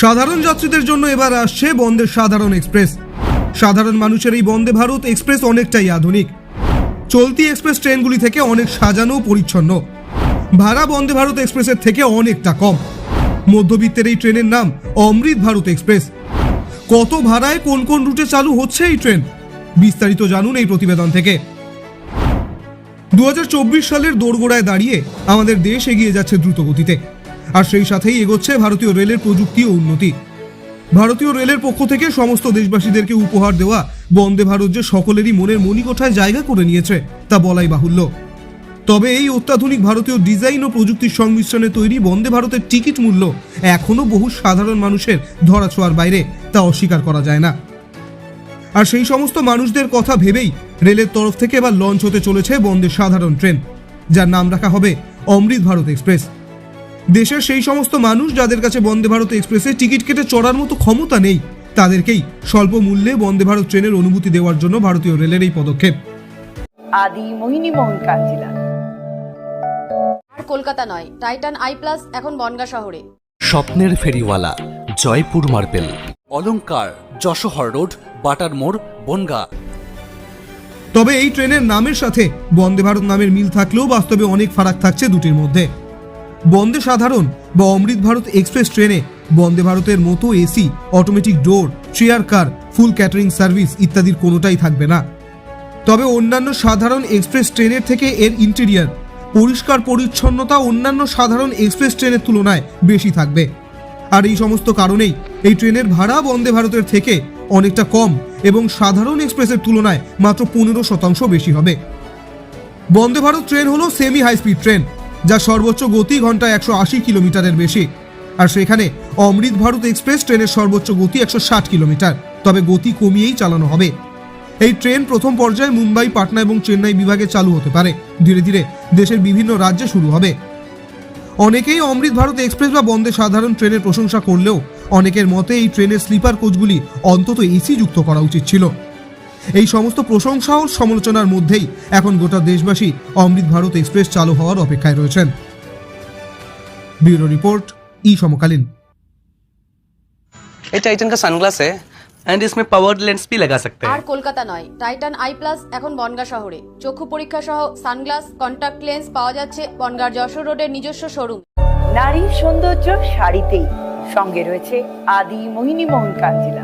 সাধারণ যাত্রীদের জন্য এবার আসছে বন্দে সাধারণ এক্সপ্রেস। সাধারণ মানুষের এই বন্দে ভারত এক্সপ্রেস অনেকটাই আধুনিক। চলতি এক্সপ্রেস ট্রেনগুলি থেকে অনেক সাজানো পরিচ্ছন্ন। ভাড়া বন্দে ভারত এক্সপ্রেসের থেকে অনেকটা কম। মধ্যবিত্তের এই ট্রেনের নাম অমৃত ভারত এক্সপ্রেস। কত ভাড়ায় কোন কোন রুটে চালু হচ্ছে এই ট্রেন? বিস্তারিত জানুন এই প্রতিবেদন থেকে। দু হাজার চব্বিশ সালের দোরগোড়ায় দাঁড়িয়ে আমাদের দেশ এগিয়ে যাচ্ছে দ্রুত গতিতে আর সেই সাথেই এগোচ্ছে ভারতীয় রেলের প্রযুক্তি ও উন্নতি। ভারতীয় রেলের পক্ষ থেকে সমস্ত দেশবাসীদেরকে উপহার দেওয়া বন্দে ভারত যে সকলেরই মনের মণিকোঠায় জায়গা করে নিয়েছে, তা বলাই বাহুল্য। তবে এই অত্যাধুনিক ভারতীয় ডিজাইন ও প্রযুক্তির সংমিশ্রণে তৈরি বন্দে ভারতের টিকিট মূল্য এখনও বহু সাধারণ মানুষের ধরাছোঁয়ার বাইরে, তা অস্বীকার করা যায় না। আর সেই সমস্ত মানুষদের কথা ভেবেই রেলের তরফ থেকে এবার লঞ্চ হতে চলেছে বন্দে সাধারণ ট্রেন, যার নাম রাখা হবে অমৃত ভারত এক্সপ্রেস। দেশের সেই সমস্ত মানুষ যাদের কাছে বন্দে ভারত এক্সপ্রেসে টিকিট কেটে চড়ার মতো ক্ষমতা নেই তাদেরকেই স্বল্প মূল্যে বন্দে ভারত ট্রেনের অনুমতি দেওয়ার জন্য ভারতীয় রেলের এই পদক্ষেপ। আদি মোহিনী মোহন কাঞ্জিলা আর কলকাতা নয় টাইটান আই প্লাস এখন বনগা শহরে। স্বপ্নের ফেরিওয়ালা জয়পুর মার্বেল। অলংকার যশোহর রোড বাটার মোড় বনগা। তবে এই ট্রেনের নামের সাথে বন্দে ভারত নামের মিল থাকলেও বাস্তবে অনেক ফারাক থাকছে দুটির মধ্যে। বন্দে সাধারণ বা অমৃত ভারত এক্সপ্রেস ট্রেনে বন্দে ভারতের মতো AC automatic door chair car full catering service ইত্যাদির কোনোটাই থাকবে না। তবে অন্যান্য সাধারণ এক্সপ্রেস ট্রেনের থেকে এর ইন্টেরিয়ার পরিষ্কার পরিচ্ছন্নতা অন্যান্য সাধারণ এক্সপ্রেস ট্রেনের তুলনায় বেশি থাকবে। আর এই সমস্ত কারণেই এই ট্রেনের ভাড়া বন্দে ভারতের থেকে অনেকটা কম এবং সাধারণ এক্সপ্রেসের তুলনায় মাত্র পনেরো শতাংশ বেশি হবে। বন্দে ভারত ট্রেন হলো সেমি হাই স্পিড ট্রেন। যা সর্বোচ্চ গতি ঘন্টায় একশো আশি কিলোমিটারের বেশি। আর সেখানে অমৃত ভারত এক্সপ্রেস ট্রেনের সর্বোচ্চ গতি একশো ষাট কিলোমিটার, তবে গতি কমিয়েই চালানো হবে। এই ট্রেন প্রথম পর্যায়ে মুম্বাই, পাটনা এবং চেন্নাই বিভাগে চালু হতে পারে। ধীরে ধীরে দেশের বিভিন্ন রাজ্যে শুরু হবে। অনেকেই অমৃত ভারত এক্সপ্রেস বা বন্দে সাধারণ ট্রেনের প্রশংসা করলেও অনেকের মতে এই ট্রেনের স্লিপার কোচগুলি অন্তত এসি যুক্ত করা উচিত ছিল। এই সমস্ত প্রশংসা ও সমালোচনার মধ্যেই এখন গোটা দেশবাসী অমৃত ভারত এক্সপ্রেস চালু হওয়ার অপেক্ষায় রয়েছেন ব্যুরো রিপোর্ট ই সমকালীন ये टाइटन का सनग्लास है एंड इसमें पावर लेंस भी लगा सकते আর हैं কলকাতা নয় টাইটান আই প্লাস এখন বনগা শহরে চক্ষু পরীক্ষা সহ সানগ্লাস কন্টাক্ট লেন্স পাওয়া যাচ্ছে বনগার যশোর রোডের নিজস্ব শোরুম নারীর সৌন্দর্য শাড়িতেই সঙ্গে রয়েছে আদি মোহিনী মোহন কাঞ্জিলা